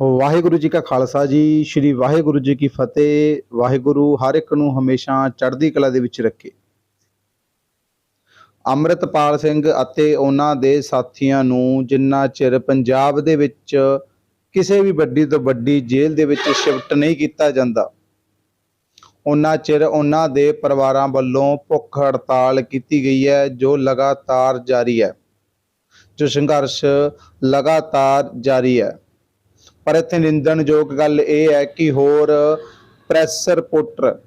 ਵਾਹਿਗੁਰੂ ਜੀ ਕਾ ਖਾਲਸਾ ਜੀ, ਸ੍ਰੀ ਵਾਹਿਗੁਰੂ ਜੀ ਕੀ ਫਤਿਹ। ਵਾਹਿਗੁਰੂ ਹਰ ਇੱਕ ਨੂੰ ਹਮੇਸ਼ਾ ਚੜ੍ਹਦੀ ਕਲਾ ਦੇ ਵਿੱਚ ਰੱਖੇ। ਅੰਮ੍ਰਿਤਪਾਲ ਸਿੰਘ ਅਤੇ ਉਹਨਾਂ ਦੇ ਸਾਥੀਆਂ ਨੂੰ ਜਿੰਨਾ ਚਿਰ ਪੰਜਾਬ ਦੇ ਵਿੱਚ ਕਿਸੇ ਵੀ ਵੱਡੀ ਤੋਂ ਵੱਡੀ ਜੇਲ੍ਹ ਦੇ ਵਿੱਚ ਸ਼ਿਫਟ ਨਹੀਂ ਕੀਤਾ ਜਾਂਦਾ, ਉਹਨਾਂ ਚਿਰ ਉਹਨਾਂ ਦੇ ਪਰਿਵਾਰਾਂ ਵੱਲੋਂ ਭੁੱਖ ਹੜਤਾਲ ਕੀਤੀ ਗਈ ਹੈ, ਜੋ ਲਗਾਤਾਰ ਜਾਰੀ ਹੈ। ਜੋ ਸੰਘਰਸ਼ ਲਗਾਤਾਰ ਜਾਰੀ ਹੈ। ਪਰ ਇੱਥੇ ਨਿੰਦਣਯੋਗ ਗੱਲ ਇਹ ਹੈ ਕਿ ਹੋਰ ਪ੍ਰੈਸ ਰਿਪੋਰਟਰ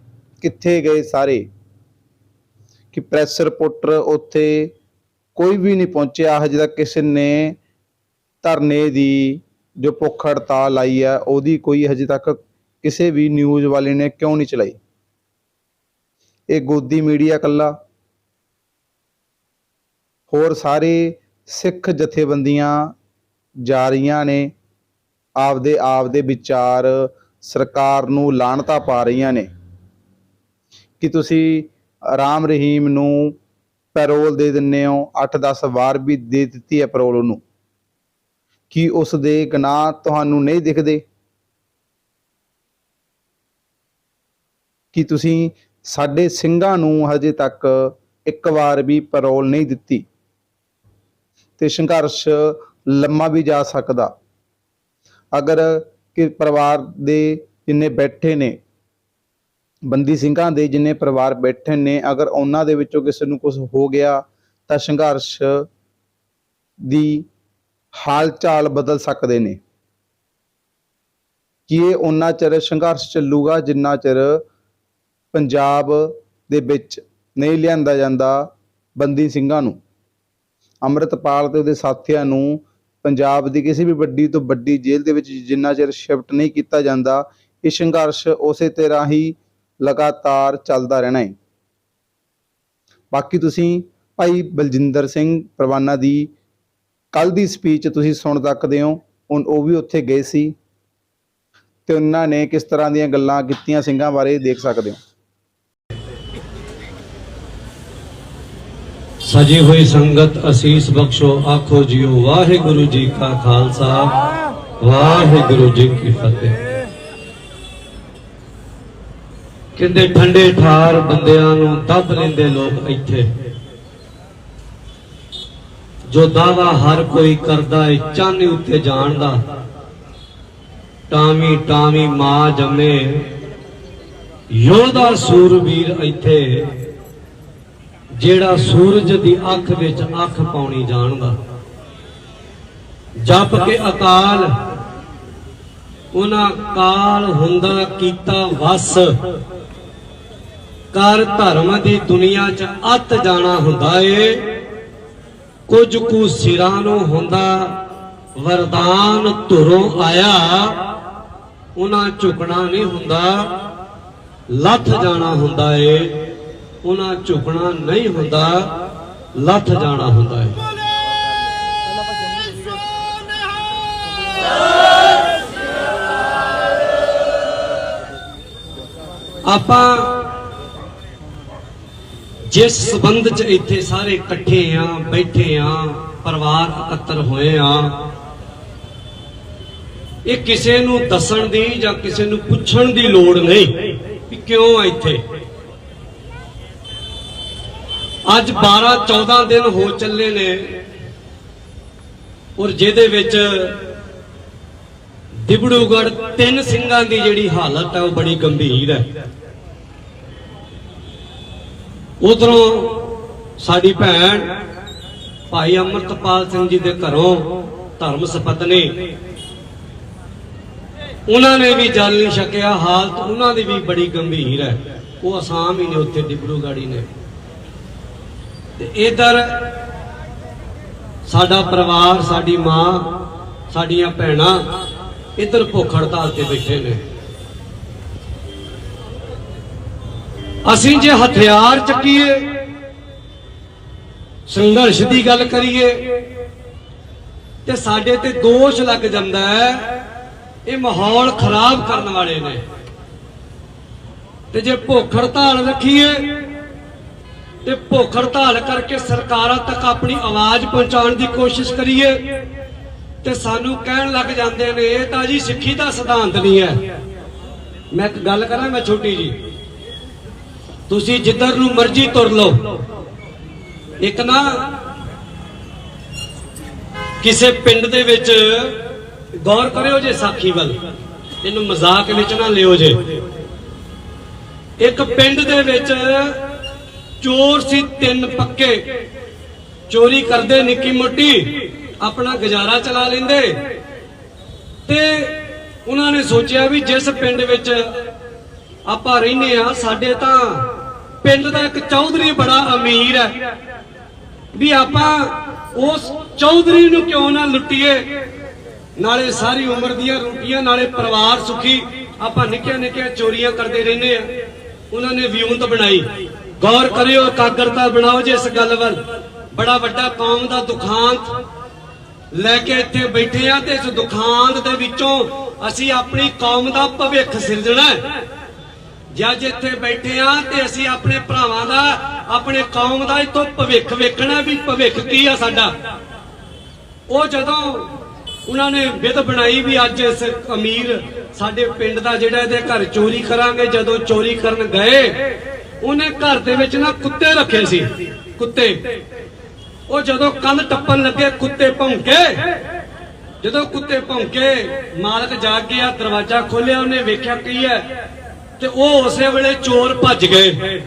ਕਿੱਥੇ ਗਏ ਸਾਰੇ? ਕਿ ਪ੍ਰੈਸ ਰਿਪੋਰਟਰ ਉੱਥੇ ਕੋਈ ਵੀ ਨਹੀਂ ਪਹੁੰਚਿਆ। ਹਜੇ ਤੱਕ ਕਿਸੇ ਨੇ ਧਰਨੇ ਦੀ ਜੋ ਭੁੱਖ ਹੜਤਾਲ ਆਈ ਹੈ ਉਹਦੀ ਕੋਈ ਹਜੇ ਤੱਕ ਕਿਸੇ ਵੀ ਨਿਊਜ਼ ਵਾਲੇ ਨੇ ਕਿਉਂ ਨਹੀਂ ਚਲਾਈ? ਇਹ ਗੋਦੀ ਮੀਡੀਆ ਕੱਲਾ ਹੋਰ ਸਾਰੇ ਸਿੱਖ ਜਥੇਬੰਦੀਆਂ ਜਾ ਰਹੀਆਂ ਨੇ। ਆਪਦੇ ਆਪਦੇ ਵਿਚਾਰ ਸਰਕਾਰ ਨੂੰ ਲਾਣਤਾ ਪਾ ਰਹੀਆਂ ਨੇ। ਕਿ ਤੁਸੀਂ ਰਾਮ ਰਹੀਮ ਨੂੰ ਪੈਰੋਲ ਦੇ ਦਿੰਨੇ ਹੋ? 8-10 ਵਾਰ ਵੀ ਦੇ ਦਿੱਤੀ ਹੈ ਪੈਰੋਲ ਉਹਨੂੰ। ਕੀ ਉਸ ਦੇ ਗੁਨਾਹ ਤੁਹਾਨੂੰ ਨਹੀਂ ਦਿਖਦੇ? ਕਿ ਤੁਸੀਂ ਸਾਡੇ ਸਿੰਘਾਂ ਨੂੰ ਹਜੇ ਤੱਕ ਇੱਕ ਵਾਰ ਵੀ ਪੈਰੋਲ ਨਹੀਂ ਦਿੱਤੀ? ਤੇ ਸੰਘਰਸ਼ ਲੰਮਾ ਵੀ ਜਾ ਸਕਦਾ। ਅਗਰ ਕਿ ਪਰਿਵਾਰ ਦੇ ਜਿੰਨੇ ਬੈਠੇ ਨੇ, ਬੰਦੀ ਸਿੰਘਾਂ ਦੇ ਜਿੰਨੇ ਪਰਿਵਾਰ ਬੈਠੇ ਨੇ, ਅਗਰ ਉਹਨਾਂ ਦੇ ਵਿੱਚੋਂ ਕਿਸੇ ਨੂੰ ਕੁਝ ਹੋ ਗਿਆ, ਤਾਂ ਸੰਘਰਸ਼ ਦੀ ਹਾਲ ਚਾਲ ਬਦਲ ਸਕਦੇ ਨੇ। ਕਿ ਇਹ ਉਹਨਾਂ ਚਿਰ ਸੰਘਰਸ਼ ਚੱਲੂਗਾ ਜਿੰਨਾ ਚਿਰ ਪੰਜਾਬ ਦੇ ਵਿੱਚ ਨਹੀਂ ਲਿਆਂਦਾ ਜਾਂਦਾ ਬੰਦੀ ਸਿੰਘਾਂ ਨੂੰ? ਅੰਮ੍ਰਿਤਪਾਲ ਤੇ ਉਹਦੇ ਸਾਥੀਆਂ ਨੂੰ ਪੰਜਾਬ ਦੀ ਕਿਸੇ ਵੀ ਵੱਡੀ ਤੋਂ ਵੱਡੀ ਜੇਲ੍ਹ ਦੇ ਵਿੱਚ ਜਿੰਨਾ ਚਿਰ ਸ਼ਿਫਟ ਨਹੀਂ ਕੀਤਾ ਜਾਂਦਾ, ਇਹ ਸੰਘਰਸ਼ ਉਸੇ ਤਰ੍ਹਾਂ ਹੀ ਲਗਾਤਾਰ ਚੱਲਦਾ ਰਹਿਣਾ ਹੈ। ਬਾਕੀ ਤੁਸੀਂ ਭਾਈ ਬਲਜਿੰਦਰ ਸਿੰਘ ਪ੍ਰਵਾਨਾ ਦੀ ਕੱਲ ਦੀ ਸਪੀਚ ਤੁਸੀਂ ਸੁਣ ਸਕਦੇ ਹੋ ਉਨ- ਉਹ ਵੀ ਉੱਥੇ ਗਏ ਸੀ ਤੇ ਉਹਨਾਂ ਨੇ ਕਿਸ ਤਰ੍ਹਾਂ ਦੀਆਂ ਗੱਲਾਂ ਕੀਤੀਆਂ ਸਿੰਘਾਂ ਬਾਰੇ ਦੇਖ ਸਕਦੇ ਹੋ। ਸਜੀ ਹੋਈ ਸੰਗਤ ਅਸੀਸ ਬਖਸ਼ੋ, ਆਖੋ ਜੀਓ, ਵਾਹਿਗੁਰੂ ਜੀ ਕਾ ਖਾਲਸਾ, ਵਾਹਿਗੁਰੂ ਜੀ ਕੀ ਫਤਿਹ। ਕਹਿੰਦੇ ਠੰਡੇ ਠਾਰ ਬੰਦਿਆਂ ਨੂੰ ਦੱਬ ਲੈਂਦੇ ਲੋਕ ਇੱਥੇ। ਜੋ ਦਾਵਾ ਹਰ ਕੋਈ ਕਰਦਾ ਏ ਚਾਹਨੀ ਉੱਤੇ ਜਾਣ ਦਾ। ਟਾਮੀ ਟਾਮੀ ਮਾਂ ਜੰਮੇ। ਯੋਧਾ ਸੂਰਬੀਰ ਇੱਥੇ। ਜਿਹੜਾ ਸੂਰਜ ਦੀ ਅੱਖ ਵਿੱਚ ਅੱਖ ਪਾਉਣੀ ਜਾਣਦਾ। ਜਪ ਕੇ ਅਕਾਲ। ਉਹਨਾਂ ਕਾਲ ਹੁੰਦਾ ਕੀਤਾ ਵਸ। ਕਰ ਧਰਮ ਦੀ ਦੁਨੀਆ 'ਚ ਅੱਤ ਜਾਣਾ ਹੁੰਦਾ ਏ। ਕੁਝ ਕੁ ਸਿਰਾਂ ਨੂੰ ਹੁੰਦਾ ਵਰਦਾਨ ਧੁਰੋਂ ਆਇਆ। ਉਹਨਾਂ ਝੁਕਣਾ ਨਹੀਂ ਹੁੰਦਾ। ਲੱਥ ਜਾਣਾ ਹੁੰਦਾ ਏ। ਉਹਨਾਂ ਝੁਕਣਾ ਨਹੀਂ ਹੁੰਦਾ, ਲੱਥ ਜਾਣਾ ਹੁੰਦਾ ਹੈ। ਆਪਾਂ ਜਿਸ ਸਬੰਧ ਚ ਇੱਥੇ ਸਾਰੇ ਇਕੱਠੇ ਆ, ਬੈਠੇ ਆ, ਪਰਿਵਾਰ ਇਕੱਤਰ ਹੋਏ ਆ, ਇਹ ਕਿਸੇ ਨੂੰ ਦੱਸਣ ਦੀ ਜਾਂ ਕਿਸੇ ਨੂੰ ਪੁੱਛਣ ਦੀ ਲੋੜ ਨਹੀਂ ਕਿ ਕਿਉਂ ਆ ਇੱਥੇ। ਅੱਜ 12 14 ਦਿਨ ਹੋ ਚੱਲੇ ਨੇ ਔਰ ਜਿਹਦੇ ਵਿੱਚ ਦਿਬੜੂਗੜ ਤਿੰਨ ਸਿੰਘਾਂ ਦੀ ਜਿਹੜੀ ਹਾਲਤ ਹੈ ਉਹ ਬੜੀ ਗੰਭੀਰ ਹੈ। ਉਧਰੋਂ ਸਾਡੀ ਭੈਣ ਭਾਈ ਅਮਰਤਪਾਲ ਸਿੰਘ ਜੀ ਦੇ ਘਰੋਂ ਧਰਮ ਸਪਤਨੀ, ਉਹਨਾਂ ਨੇ ਵੀ ਜਲ ਨਹੀਂ ਛਕਿਆ, ਹਾਲਤ ਉਹਨਾਂ ਦੀ ਵੀ ਬੜੀ ਗੰਭੀਰ ਹੈ। ਉਹ ਆਸਾਮ ਹੀ ਨੇ ਉੱਥੇ ਡਿਬੜੂਗੜੀ ਨੇ। ਤੇ ਇਧਰ ਸਾਡਾ ਪਰਿਵਾਰ, ਸਾਡੀ ਮਾਂ, ਸਾਡੀਆਂ ਭੈਣਾਂ ਇਧਰ ਭੁੱਖ ਹੜਤਾਲ ਤੇ ਬੈਠੇ ਨੇ। ਅਸੀਂ ਜੇ ਹਥਿਆਰ ਚੱਕੀਏ, ਸੰਘਰਸ਼ ਦੀ ਗੱਲ ਕਰੀਏ, ਤੇ ਸਾਡੇ ਤੇ ਦੋਸ਼ ਲੱਗ ਜਾਂਦਾ ਹੈ, ਇਹ ਮਾਹੌਲ ਖਰਾਬ ਕਰਨ ਵਾਲੇ ਨੇ। ਤੇ ਜੇ ਭੁੱਖ ਹੜਤਾਲ ਰੱਖੀਏ ਤੇ ਭੁੱਖ ਹੜਤਾਲ ਕਰਕੇ ਸਰਕਾਰਾਂ ਤੱਕ ਆਪਣੀ ਆਵਾਜ਼ ਪਹੁੰਚਾਉਣ ਦੀ ਕੋਸ਼ਿਸ਼ ਕਰੀਏ। ਤੇ ਸਾਨੂੰ ਕਹਿਣ ਲੱਗ ਜਾਂਦੇ ਨੇ, ਇਹ ਤਾਂ ਜੀ ਸਿੱਖੀ ਦਾ ਸਿਧਾਂਤ ਨਹੀਂ ਹੈ। ਮੈਂ ਇੱਕ ਗੱਲ ਕਰਾਂ ਮੈਂ ਛੋਟੀ ਜੀ। ਤੁਸੀਂ ਜਿੱਧਰ ਨੂੰ ਮਰਜ਼ੀ ਤੁਰ ਲਓ। ਇੱਕ ਨਾ ਕਿਸੇ ਪਿੰਡ ਦੇ ਵਿੱਚ ਗੌਰ ਕਰਿਓ ਜੇ ਸਾਖੀ ਵੱਲ। ਇਹਨੂੰ ਮਜ਼ਾਕ ਵਿੱਚ ਨਾ ਲਿਓ ਜੇ। ਇੱਕ ਪਿੰਡ ਦੇ ਵਿੱਚ ਚੋਰ ਸੀ ਤਿੰਨ ਪੱਕੇ। ਚੋਰੀ ਕਰਦੇ ਨਿੱਕੀ ਮੋਟੀ, ਆਪਣਾ ਗੁਜ਼ਾਰਾ ਚਲਾ ਲੈਂਦੇ। ਤੇ ਉਹਨਾਂ ਨੇ ਸੋਚਿਆ ਵੀ ਜਿਸ ਪਿੰਡ ਵਿੱਚ ਆਪਾਂ ਰਹਿੰਦੇ ਆ ਸਾਡੇ ਤਾਂ ਪਿੰਡ ਦਾ ਇੱਕ ਚੌਧਰੀ ਬੜਾ ਅਮੀਰ ਹੈ। ਵੀ ਆਪਾਂ ਉਸ ਚੌਧਰੀ ਨੂੰ ਕਿਉਂ ਨਾ ਲੁੱਟੀਏ? ਨਾਲੇ ਸਾਰੀ ਉਮਰ ਦੀਆਂ ਰੋਟੀਆਂ, ਨਾਲੇ ਪਰਿਵਾਰ ਸੁਖੀ, ਆਪਾਂ ਨਿੱਕੀਆਂ ਨਿੱਕੀਆਂ ਚੋਰੀਆਂ ਕਰਦੇ ਰਹਿੰਦੇ ਆ ਉਹਨਾਂ ਨੇ ਵਿਉਂਤ ਬਣਾਈ। ਗੌਰ ਕਰਿਓ, ਇਕਾਗਰਤਾ ਬਣਾਓ ਜੇ ਇਸ ਗੱਲ ਵੱਲ। ਬੜਾ ਵੱਡਾ ਕੌਮ ਦਾ ਦੁਖਾਂਤ ਲੈ ਕੇ ਇੱਥੇ ਬੈਠੇ ਆ ਤੇ ਇਸ ਦੁਖਾਂਤ ਦੇ ਵਿੱਚੋਂ ਅਸੀਂ ਆਪਣੀ ਕੌਮ ਦਾ ਭਵਿੱਖ ਸਿਰਜਣਾ ਹੈ। ਜੱਜ ਇੱਥੇ ਬੈਠੇ ਆ ਤੇ ਅਸੀਂ ਆਪਣੇ ਭਰਾਵਾਂ ਦਾ, ਆਪਣੇ ਕੌਮ ਦਾ ਇਤੋਂ ਭਵਿੱਖ ਵੇਖਣਾ ਵੀ ਭਵਿੱਖ ਕੀ ਆ ਸਾਡਾ। ਉਹ ਜਦੋਂ ਉਹਨਾਂ ਨੇ ਵਿਧ ਬਣਾਈ ਵੀ ਅੱਜ ਇਸ ਅਮੀਰ ਸਾਡੇ ਪਿੰਡ ਦਾ ਜਿਹੜਾ ਇਹਦੇ ਘਰ ਚੋਰੀ ਕਰਾਂਗੇ, ਜਦੋਂ ਚੋਰੀ ਕਰਨ ਗਏ ਉਹਨੇ ਘਰ ਦੇ ਵਿੱਚ ਨਾ ਕੁੱਤੇ ਰੱਖੇ ਸੀ। ਕੁੱਤੇ। ਉਹ ਜਦੋਂ ਕੰਧ ਟੱਪਣ ਲੱਗੇ, ਕੁੱਤੇ ਭੌਂਕੇ। ਜਦੋਂ ਕੁੱਤੇ ਭੌਂਕੇ, ਮਾਲਕ ਜਾਗ ਗਿਆ, ਦਰਵਾਜ਼ਾ ਖੋਲਿਆ ਉਹਨੇ ਵੇਖਿਆ ਕੀ ਹੈ ਤੇ ਉਹ ਉਸੇ ਵੇਲੇ ਚੋਰ ਭੱਜ ਗਏ।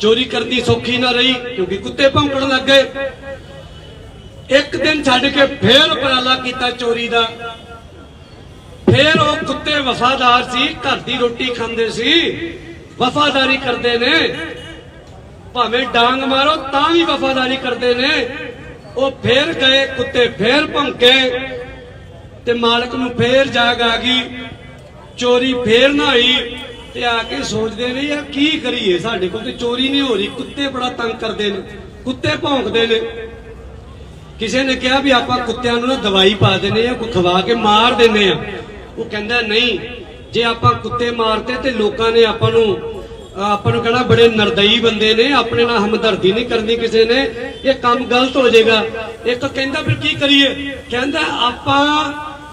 ਚੋਰੀ ਕਰਦੀ ਸੌਖੀ ਨਾ ਰਹੀ, ਕਿਉਂਕਿ ਕੁੱਤੇ ਭੌਂਕਣ ਲੱਗ ਗਏ। ਇੱਕ ਦਿਨ ਛੱਡ ਕੇ ਫੇਰ ਉਪਰਾਲਾ ਕੀਤਾ ਚੋਰੀ ਦਾ। ਫੇਰ ਉਹ ਕੁੱਤੇ ਵਫਾਦਾਰ ਸੀ, ਘਰ ਦੀ ਰੋਟੀ ਖਾਂਦੇ ਸੀ। ਵਫਾਦਾਰੀ ਕਰਦੇ ਨੇ। ਭਾਵੇਂ ਡਾਂਗ ਮਾਰੋ, ਤਾਂ ਵੀ ਵਫਾਦਾਰੀ ਕਰਦੇ ਨੇ। ਉਹ ਫੇਰ ਗਏ, ਕੁੱਤੇ ਫੇਰ ਭੌਂਕੇ ਤੇ ਮਾਲਕ ਨੂੰ ਫੇਰ ਜਾਗ ਆ ਗਈ। ਚੋਰੀ ਫੇਰ ਨਾ ਹੋਈ ਤੇ ਆ ਕੇ ਸੋਚਦੇ ਨੇ, ਯਾਰ ਕੀ ਕਰੀਏ? ਸਾਡੇ ਕੋਲ ਤੇ ਚੋਰੀ ਨਹੀਂ ਹੋ ਰਹੀ। ਕੁੱਤੇ ਬੜਾ ਤੰਗ ਕਰਦੇ ਨੇ। ਕੁੱਤੇ ਭੌਂਕਦੇ ਨੇ। ਕਿਸੇ ਨੇ ਕਿਹਾ ਵੀ ਆਪਾਂ ਕੁੱਤਿਆਂ ਨੂੰ ਨਾ ਦਵਾਈ ਪਾ ਦਿੰਨੇ ਆ ਕੋਈ ਖਵਾ ਕੇ ਮਾਰ ਦਿੰਦੇ ਆ ਉਹ ਕਹਿੰਦਾ, ਨਹੀਂ, ਜੇ ਆਪਾਂ ਕੁੱਤੇ ਮਾਰਤੇ ਤੇ ਲੋਕਾਂ ਨੇ ਆਪਾਂ ਨੂੰ ਆਪਾਂ ਨੂੰ ਕਹਿਣਾ ਬੜੇ ਨਰਦਈ ਬੰਦੇ ਨੇ, ਆਪਣੇ ਨਾਲ ਹਮਦਰਦੀ ਨਹੀਂ ਕਰਨੀ ਕਿਸੇ ਨੇ। ਇਹ ਕੰਮ ਗਲਤ ਹੋ ਜਾਏਗਾ। ਇੱਕ ਕਹਿੰਦਾ ਫਿਰ ਕੀ ਕਰੀਏ? ਕਹਿੰਦਾ ਆਪਾਂ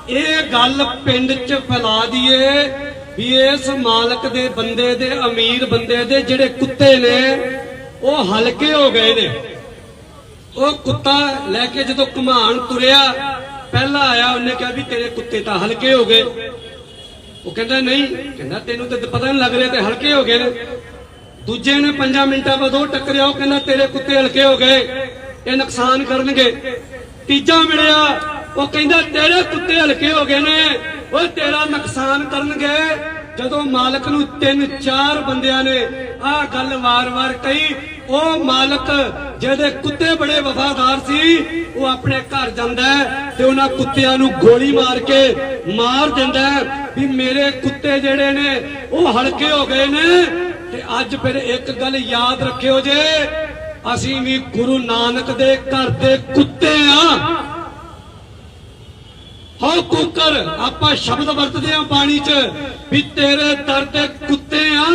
ਇਹ ਗੱਲ ਪਿੰਡ 'ਚ ਫੈਲਾ ਦਈਏ ਵੀ ਇਸ ਮਾਲਕ ਦੇ ਬੰਦੇ ਦੇ, ਅਮੀਰ ਬੰਦੇ ਦੇ ਜਿਹੜੇ ਕੁੱਤੇ ਨੇ, ਉਹ ਹਲਕੇ ਹੋ ਗਏ ਨੇ। ਉਹ ਕੁੱਤਾ ਲੈ ਕੇ ਜਦੋਂ ਘੁਮਾਣ ਤੁਰਿਆ, ਪਹਿਲਾਂ ਆਇਆ, ਉਹਨੇ ਕਿਹਾ ਵੀ ਤੇਰੇ ਕੁੱਤੇ ਤਾਂ ਹਲਕੇ ਹੋ ਗਏ। ਉਹ ਕਹਿੰਦਾ, ਨਹੀਂ। ਕਹਿੰਦਾ, ਤੈਨੂੰ ਤਾਂ ਪਤਾ ਨਹੀਂ ਲੱਗ ਰਿਹਾ ਤੇ ਹਲਕੇ ਹੋ ਗਏ ਨੇ। ਦੂਜੇ ਨੇ 5 ਮਿੰਟਾਂ ਬਾਅਦ ਉਹ ਟੱਕਰਿਆ, ਉਹ ਕਹਿੰਦਾ, ਤੇਰੇ ਕੁੱਤੇ ਹਲਕੇ ਹੋ ਗਏ। ਇਹ ਨੁਕਸਾਨ ਕਰਨਗੇ। ਤੀਜਾ ਮਿਲਿਆ, ਉਹ ਕਹਿੰਦਾ, ਤੇਰੇ ਕੁੱਤੇ ਹਲਕੇ ਹੋ ਗਏ ਨੇ। ਉਹ ਤੇਰਾ ਨੁਕਸਾਨ ਕਰਨਗੇ। ਜਦੋਂ ਮਾਲਕ ਨੂੰ ਤਿੰਨ ਚਾਰ ਬੰਦਿਆਂ ਨੇ ਆਹ ਗੱਲ ਵਾਰ-ਵਾਰ ਕਹੀ, ਉਹ ਮਾਲਕ, ਜਿਹਦੇ ਕੁੱਤੇ ਬੜੇ ਵਫਾਦਾਰ ਸੀ ਉਹ ਆਪਣੇ ਘਰ ਜਾਂਦਾ ਤੇ ਉਹਨਾਂ ਕੁੱਤਿਆਂ ਨੂੰ ਗੋਲੀ ਮਾਰ ਕੇ ਮਾਰ ਦਿੰਦਾ ਵੀ ਮੇਰੇ ਕੁੱਤੇ ਜਿਹੜੇ ਨੇ, ਉਹ ਹਲਕੇ ਹੋ ਗਏ ਨੇ। ਤੇ ਅੱਜ ਫਿਰ ਇੱਕ ਗੱਲ ਯਾਦ ਰੱਖਿਓ ਜੇ, ਅਸੀਂ ਵੀ ਗੁਰੂ ਨਾਨਕ ਦੇ ਘਰ ਦੇ ਕੁੱਤੇ ਆ। ਹੋ ਕੁੱਕਰ, ਆਪਾਂ ਸ਼ਬਦ ਵਰਤਦੇ ਆ ਬਾਣੀ 'ਚ ਵੀ ਤੇਰੇ ਦਰ ਦੇ ਕੁੱਤੇ ਆ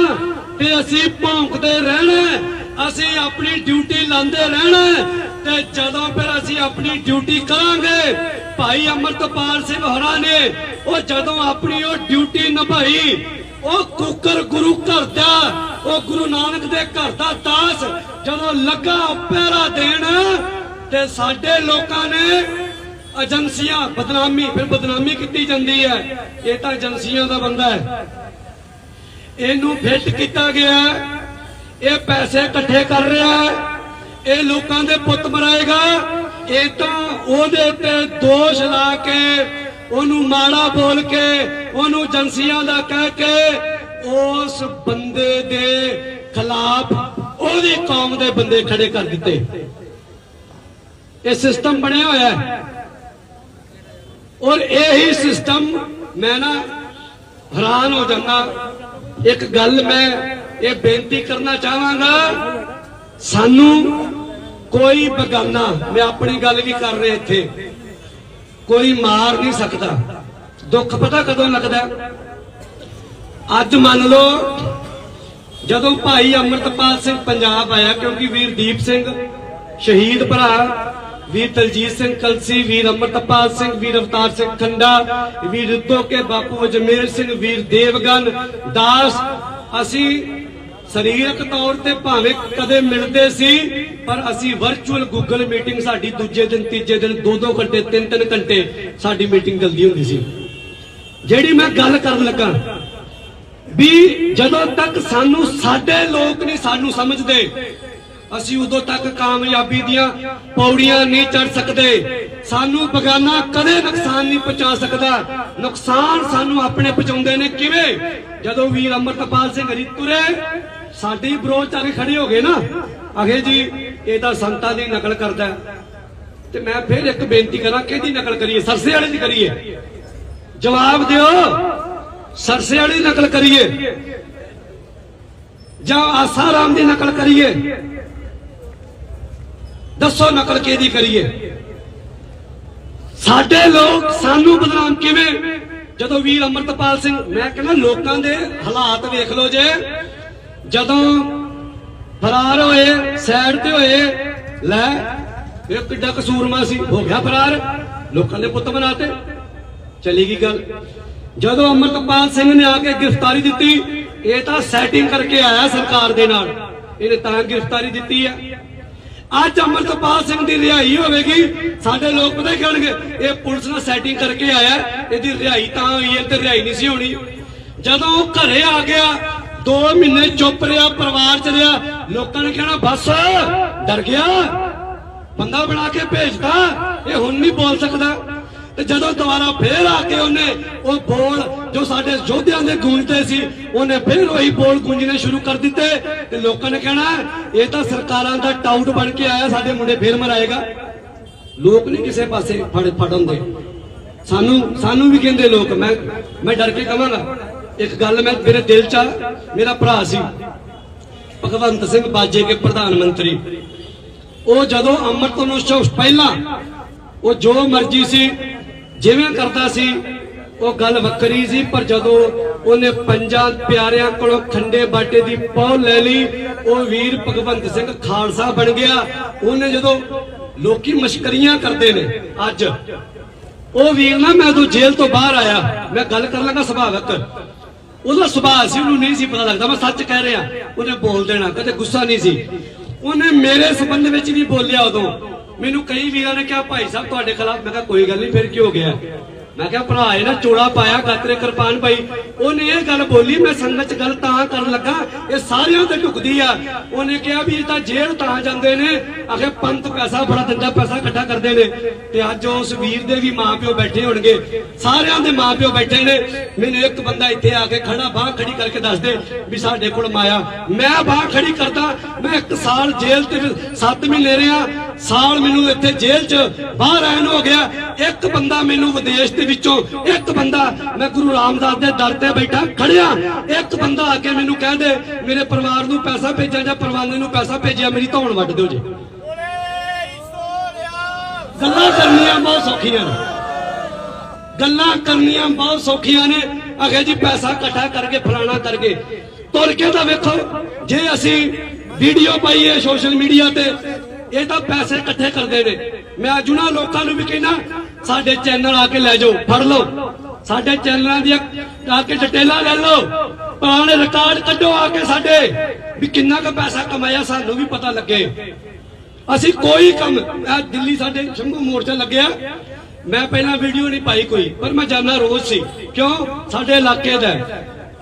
ਤੇ ਅਸੀਂ ਭੌਂਕਦੇ ਰਹਿਣਾ ਅਸੀਂ ਆਪਣੀ ਡਿਊਟੀ ਲਾਉਂਦੇ ਰਹਿਣਾ ਤੇ ਜਦੋਂ ਫਿਰ ਅਸੀਂ ਆਪਣੀ ਡਿਊਟੀ ਕਰਾਂਗੇ, ਭਾਈ ਅਮਰਤਪਾਲ ਸਿੰਘ ਹੋਰਾਂ ਨੇ, ਉਹ ਜਦੋਂ ਆਪਣੀ ਉਹ ਡਿਊਟੀ ਨਿਭਾਈ, ਉਹ ਕੁੱਕਰ ਗੁਰੂ ਘਰ ਦਾ, ਉਹ ਗੁਰੂ ਨਾਨਕ ਦੇ ਘਰ ਦਾ ਦਾਸ ਜਦੋਂ ਲੱਗਾ ਪਹਿਰਾ ਦੇਣ ਤੇ ਸਾਡੇ ਲੋਕਾਂ ਨੇ ਏਜੰਸੀਆਂ, ਬਦਨਾਮੀ, ਫਿਰ ਬਦਨਾਮੀ ਕੀਤੀ ਜਾਂਦੀ ਹੈ। ਇਹ ਤਾਂ ਏਜੰਸੀਆਂ ਦਾ ਬੰਦਾ ਹੈ। ਇਹਨੂੰ ਫਿੱਟ ਕੀਤਾ ਗਿਆ। ਇਹ ਪੈਸੇ ਇਕੱਠੇ ਕਰ ਰਿਹਾ। ਹੈ ਇਹ ਲੋਕਾਂ ਦੇ ਪੁੱਤ ਮਰਾਏਗਾ। ਇਹ ਤਾਂ ਉਹਦੇ ਤੇ ਦੋਸ਼ ਲਾ ਕੇ, ਉਹਨੂੰ ਮਾੜਾ ਬੋਲ ਕੇ, ਉਹਨੂੰ ਏਜੰਸੀਆਂ ਦਾ ਕਹਿ ਕੇ, ਉਸ ਬੰਦੇ ਦੇ ਖਿਲਾਫ ਉਹਦੀ ਕੌਮ ਦੇ ਬੰਦੇ ਖੜੇ ਕਰ ਦਿੱਤੇ। ਇਹ ਸਿਸਟਮ ਬਣਿਆ ਹੋਇਆ ਹੈ। ਔਰ ਇਹੀ ਸਿਸਟਮ ਮੈਂ ਨਾ ਹੈਰਾਨ ਹੋ ਜਾਂਦਾ। ਇੱਕ ਗੱਲ ਮੈਂ ਇਹ ਬੇਨਤੀ ਕਰਨਾ ਚਾਹਾਂਗਾ ਸਾਨੂੰ ਕੋਈ ਬਗਾਨਾ, ਮੈਂ ਆਪਣੀ ਗੱਲ ਵੀ ਕਰ ਰਿਹਾ ਇੱਥੇ, ਕੋਈ ਮਾਰ ਨਹੀਂ ਸਕਦਾ ਦੁੱਖ ਪਤਾ ਕਦੋਂ ਲੱਗਦਾ ਹੈ? ਅੱਜ ਮੰਨ ਲਓ, ਜਦੋਂ ਭਾਈ ਅਮਰਤਪਾਲ ਸਿੰਘ ਪੰਜਾਬ ਆਇਆ, ਕਿਉਂਕਿ ਵੀਰ ਦੀਪ ਸਿੰਘ ਸ਼ਹੀਦ ਭਰਾ, ਵੀਰ ਦਲਜੀਤ ਸਿੰਘ ਕਲਸੀ, ਵੀਰ ਅਮਰਤਪਾਲ ਸਿੰਘ, ਵੀਰ ਅਵਤਾਰ ਸਿੰਘ ਖੰਡਾ, ਵੀਰ ਰਿੱਤੋ ਕੇ ਬਾਪੂ ਅਜਮੇਰ ਸਿੰਘ, ਵੀਰ ਦੇਵਗਨ, ਦਾਸ, ਅਸੀਂ ਸਰੀਰਕ ਤੌਰ ਤੇ ਭਾਵੇਂ ਕਦੇ ਮਿਲਦੇ ਸੀ, ਪਰ ਅਸੀਂ ਵਰਚੁਅਲ ਗੂਗਲ ਮੀਟਿੰਗ ਸਾਡੀ ਦੂਜੇ ਦਿਨ, ਤੀਜੇ ਦਿਨ ਦੋ ਦੋ ਘੰਟੇ, ਤਿੰਨ ਤਿੰਨ ਘੰਟੇ ਸਾਡੀ ਮੀਟਿੰਗ ਚੱਲਦੀ ਹੁੰਦੀ ਸੀ। ਜਿਹੜੀ ਮੈਂ ਗੱਲ ਕਰਨ ਲੱਗਾ, ਵੀ ਜਦੋਂ ਤੱਕ ਸਾਨੂੰ ਸਾਡੇ ਲੋਕ ਨਹੀਂ ਸਾਨੂੰ ਸਮਝਦੇ, ਅਸੀਂ ਉਦੋਂ ਤੱਕ ਕਾਮਯਾਬੀ ਦੀਆਂ ਪੌੜੀਆਂ ਨਹੀਂ ਚੜ ਸਕਦੇ। ਸਾਨੂੰ ਬਗਾਨਾ ਕਦੇ ਨੁਕਸਾਨ ਨਹੀਂ ਪਹੁੰਚਾ ਸਕਦਾ। ਨੁਕਸਾਨ ਸਾਨੂੰ ਆਪਣੇ ਪਹੁੰਚਾਉਂਦੇ ਨੇ ਕਿਵੇਂ? ਜਦੋਂ ਵੀਰ ਅਮਰਤਪਾਲ ਸਿੰਘ ਹਰੀ ਤੁਰੇ ਸਾਡੀ ਵਿਰੋਧ ਆ ਕੇ ਖੜੇ ਹੋ ਗਏ ਨਾ। ਅਖੇ ਜੀ, ਇਹ ਤਾਂ ਸੰਤਾਂ ਦੀ ਨਕਲ ਕਰਦਾ ਤੇ ਮੈਂ ਫਿਰ ਇੱਕ ਬੇਨਤੀ ਕਰਾਂ, ਕਿਹਦੀ ਨਕਲ ਕਰੀਏ? ਸਰਸੇ ਵਾਲੇ ਦੀ ਕਰੀਏ? ਜਵਾਬ ਦਿਓ। ਸਰਸੇ ਵਾਲੀ ਨਕਲ ਕਰੀਏ। ਜਾਂ ਆਸਾਰਾਮ ਦੀ ਨਕਲ ਕਰੀਏ? ਦੱਸੋ ਨਕਲ ਕਿਹਦੀ ਕਰੀਏ? ਸਾਡੇ ਲੋਕ ਸਾਨੂੰ ਬਦਨਾਮ ਕਿਵੇਂ? ਜਦੋਂ ਵੀਰ ਅਮਰਤਪਾਲ ਸਿੰਘ, ਮੈਂ ਕਹਿੰਦਾ ਲੋਕਾਂ ਦੇ ਹਾਲਾਤ ਵੇਖ ਲਓ ਜੇ। ਜਦੋਂ ਫਰਾਰ ਹੋਏ ਸਾਈਡ ਤੇ ਹੋਏ, ਲੈ ਇਹ ਕਿੱਡਾ ਕਸੂਰਮਾ ਸੀ, ਹੋ ਗਿਆ ਫਰਾਰ, ਲੋਕਾਂ ਦੇ ਪੁੱਤ ਬਣਾਤੇ। ਚਲੀ ਗਈ ਗੱਲ। ਜਦੋਂ ਅਮਰਤਪਾਲ ਸਿੰਘ ਨੇ ਆ ਕੇ ਗ੍ਰਿਫਤਾਰੀ ਦਿੱਤੀ, ਇਹ ਤਾਂ ਸੈਟਿੰਗ ਕਰਕੇ ਆਇਆ ਸਰਕਾਰ ਦੇ ਨਾਲ। ਇਹਨੇ ਤਾਂ ਗ੍ਰਿਫਤਾਰੀ ਦਿੱਤੀ ਆ। ਅੱਜ ਅਮਰਤਪਾਲ ਸਿੰਘ ਦੀ ਰਿਹਾਈ ਹੋਵੇਗੀ, ਸਾਡੇ ਲੋਕ ਪਤਾ ਕੀ ਕਹਿਣਗੇ? ਇਹ ਪੁਲਿਸ ਨਾਲ ਸੈਟਿੰਗ ਕਰਕੇ ਆਇਆ, ਇਹਦੀ ਰਿਹਾਈ ਤਾਂ ਹੋਈ ਹੈ ਤੇ ਰਿਹਾਈ ਨਹੀਂ ਸੀ ਹੋਣੀ। ਜਦੋਂ ਉਹ ਘਰੇ ਆ ਗਿਆ 2 ਮਹੀਨੇ ਚੁੱਪ ਰਿਹਾ, ਪਰਿਵਾਰ ਚ ਰਿਹਾ। ਲੋਕਾਂ ਨੇ ਕਹਿਣਾ, ਬਸ, ਡਰ ਗਿਆ। ਬੰਦਾ ਬਣਾ ਕੇ ਭੇਜਦਾ ਇਹ ਹੁਣ ਨਹੀਂ ਬੋਲ ਸਕਦਾ। ਤੇ ਜਦੋਂ ਦੁਬਾਰਾ ਫੇਰ ਆ ਕੇ ਉਹਨੇ ਉਹ ਬੋਲ ਜੋ ਸਾਡੇ ਯੋਧਿਆਂ ਦੇ ਗੂੰਜਦੇ ਸੀ, ਉਹਨੇ ਫੇਰ ਉਹੀ ਬੋਲ ਗੂੰਜਣੇ ਸ਼ੁਰੂ ਕਰ ਦਿੱਤੇ। ਤੇ ਲੋਕਾਂ ਨੇ ਕਹਿਣਾ, ਇਹ ਤਾਂ ਸਰਕਾਰਾਂ ਦਾ ਟਾਊਟ ਬਣ ਕੇ ਆਇਆ, ਸਾਡੇ ਮੁੰਡੇ ਫੇਰ ਮਰਾਏਗਾ। ਲੋਕ ਨਹੀਂ ਕਿਸੇ ਪਾਸੇ ਫੜ ਫੜਨ ਦੇ। ਸਾਨੂੰ ਸਾਨੂੰ ਵੀ ਕਹਿੰਦੇ ਲੋਕ, ਮੈਂ ਮੈਂ ਡਰ ਕੇ ਕਹਾਂਗਾ। ਇੱਕ ਗੱਲ ਮੈਂ ਮੇਰੇ ਦਿਲ ਚ ਆ, ਮੇਰਾ ਭਰਾ ਸੀ ਭਗਵੰਤ ਸਿੰਘ ਬਾਜੇ ਕੇ ਪ੍ਰਧਾਨ ਮੰਤਰੀ। ਉਹ ਜਦੋਂ ਅੰਮ੍ਰਿਤ ਨੂੰ ਪਹਿਲਾਂ ਉਹ ਜੋ ਮਰਜ਼ੀ ਸੀ ਜਿਵੇਂ ਕਰਦਾ ਸੀ ਉਹ ਗੱਲ ਵੱਖਰੀ ਸੀ ਪਰ ਜਦੋਂ ਉਹਨੇ ਪੰਜਾਂ ਪਿਆਰਿਆਂ ਕੋਲੋਂ ਖੰਡੇ ਬਾਟੇ ਦੀ ਪੌ ਲੈ ਲਈ ਉਹ ਵੀਰ ਭਗਵੰਤ ਸਿੰਘ ਖਾਲਸਾ ਬਣ ਗਿਆ। ਉਹਨੇ ਜਦੋਂ ਲੋਕੀ ਮਸ਼ਕਰੀਆਂ ਕਰਦੇ ਨੇ ਅੱਜ ਉਹ ਵੀਰ ਨਾ ਮੈਂ ਉਦੋਂ ਜੇਲ੍ਹ ਤੋਂ ਬਾਹਰ ਆਇਆ ਮੈਂ ਗੱਲ ਕਰਨ ਲੱਗਾ ਸੁਭਾਵਕ। ਉਹਦਾ ਸੁਭਾਅ ਸੀ, ਉਹਨੂੰ ਨਹੀਂ ਸੀ ਪਤਾ ਲੱਗਦਾ। ਮੈਂ ਸੱਚ ਕਹਿ ਰਿਹਾ, ਉਹਨੇ ਬੋਲ ਦੇਣਾ, ਕਦੇ ਗੁੱਸਾ ਨਹੀਂ ਸੀ। ਉਹਨੇ ਮੇਰੇ ਸੰਬੰਧ ਵਿੱਚ ਵੀ ਬੋਲਿਆ ਉਦੋਂ। ਮੈਨੂੰ ਕਈ ਵੀਰਾਂ ਨੇ ਕਿਹਾ, ਭਾਈ ਸਾਹਿਬ, ਤੁਹਾਡੇ ਖਿਲਾਫ। ਮੈਂ ਕਿਹਾ, ਕੋਈ ਗੱਲ ਨਹੀਂ, ਫਿਰ ਕੀ ਹੋ ਗਿਆ? ਮੈਂ ਕਿਹਾ ਭਰਾ ਇਹ ਨਾ ਚੋੜਾ ਪਾਇਆ ਗਾਤਰੇ ਕਿਰਪਾਨ ਪਾਈ ਉਹਨੇ ਇਹ ਗੱਲ ਬੋਲੀ, ਮੈਂ ਸੰਗਤ ਚ ਗੱਲ ਤਾਂ ਕਰਨ ਲੱਗਾ, ਇਹ ਸਾਰਿਆਂ ਤੇ ਢੁਕਦੀ ਆ। ਉਹਨੇ ਕਿਹਾ ਵੀ ਇਹ ਤਾਂ ਜੇਲ੍ਹ ਤਾਂ ਜਾਂਦੇ ਨੇ। ਆਖੇ ਪੰਥ ਪੈਸਾ, ਬੜਾ ਦਿੰਦਾ ਪੈਸਾ ਇਕੱਠਾ ਕਰਦੇ ਨੇ। ਤੇ ਅੱਜ ਉਸ ਵੀਰ ਦੇ ਵੀ ਮਾਪਿਓ ਬੈਠੇ ਹੋਣਗੇ। ਸਾਰਿਆਂ ਦੇ ਮਾਪਿਓ ਬੈਠੇ ਨੇ। ਮੈਨੂੰ ਇੱਕ ਬੰਦਾ ਇੱਥੇ ਆ ਕੇ ਖੜਾ, ਬਾਹ ਖੜੀ ਕਰਕੇ ਦੱਸ ਦੇ ਵੀ ਸਾਡੇ ਕੋਲ ਮਾਇਆ। ਮੈਂ ਬਾਹ ਖੜੀ ਕਰਦਾ, ਮੈਂ ਇੱਕ ਸਾਲ ਜੇਲ੍ਹ ਤੇ 7 ਮਹੀਨੇ ਰਿਹਾ। ਸਾਲ ਮੈਨੂੰ ਇੱਥੇ ਜੇਲ੍ਹ 'ਚ ਬਾਹਰ ਆਇਆ ਹੋ ਗਿਆ। ਇੱਕ ਬੰਦਾ ਮੈਨੂੰ ਵਿਦੇਸ਼ ਦੇ ਵਿੱਚੋਂ, ਇੱਕ ਬੰਦਾ ਮੈਂ ਗੁਰੂ ਰਾਮਦਾਸ ਦੇ ਦਰ ਤੇ ਬੈਠਾ, ਖੜਿਆ। ਇੱਕ ਬੰਦਾ ਆ ਕੇ ਮੈਨੂੰ ਕਹਿੰਦੇ ਮੇਰੇ ਪਰਿਵਾਰ ਨੂੰ ਪੈਸਾ ਭੇਜਾਂ ਜਾਂ ਪਰਵਾਨੇ ਨੂੰ ਪੈਸਾ ਭੇਜਿਆ, ਮੇਰੀ ਧੌਣ ਵੱਢ ਦਿਓ ਜੀ। ਗੱਲਾਂ ਕਰਨੀਆਂ ਬਹੁਤ ਸੌਖੀਆਂ ਨੇ। ਗੱਲਾਂ ਕਰਨੀਆਂ ਬਹੁਤ ਸੌਖੀਆਂ ਨੇ। ਅਗੇ ਜੀ, ਪੈਸਾ ਇਕੱਠਾ ਕਰਕੇ, ਫਲਾਣਾ ਕਰਕੇ। ਤੁਰ ਕੇ ਤਾਂ ਵੇਖੋ, ਜੇ ਅਸੀਂ ਵੀਡੀਓ ਪਾਈਏ ਸੋਸ਼ਲ ਮੀਡੀਆ ਤੇ ਇਹ ਤਾਂ ਪੈਸੇ ਇਕੱਠੇ ਕਰਦੇ ਨੇ। ਮੈਂ ਅੱਜ ਅਜੁਣਾ ਲੋਕਾਂ ਨੂੰ ਵੀ ਕਹਿਣਾ, ਸਾਡੇ ਚੈਨਲ ਆ ਕੇ ਲੈ ਜਾਓ, ਫੜ ਲਓ। ਸਾਡੇ ਚੈਨਲਾਂ ਦੀਆਂ ਆ ਕੇ ਡਿਟੇਲਾਂ ਲੈ ਲਓ। ਪੁਰਾਣੇ ਰਿਕਾਰਡ ਕੱਢੋ ਆ ਕੇ ਸਾਡੇ। ਵੀ ਕਿੰਨਾ ਕੁ ਪੈਸਾ ਕਮਾਇਆ ਸਾਨੂੰ ਵੀ ਪਤਾ ਲੱਗੇ। ਅਸੀਂ ਕੋਈ ਕੰਮ ਇਹ ਦਿੱਲੀ ਸਾਡੇ ਸ਼ੰਭੂ ਮੋਰਚਾ ਲੱਗਿਆ। ਮੈਂ ਪਹਿਲਾਂ ਵੀਡੀਓ ਨਹੀਂ ਪਾਈ ਕੋਈ, ਪਰ ਮੈਂ ਜਾਣਾ ਰੋਜ਼ ਸੀ। ਕਿਉਂ? ਸਾਡੇ ਇਲਾਕੇ ਦਾ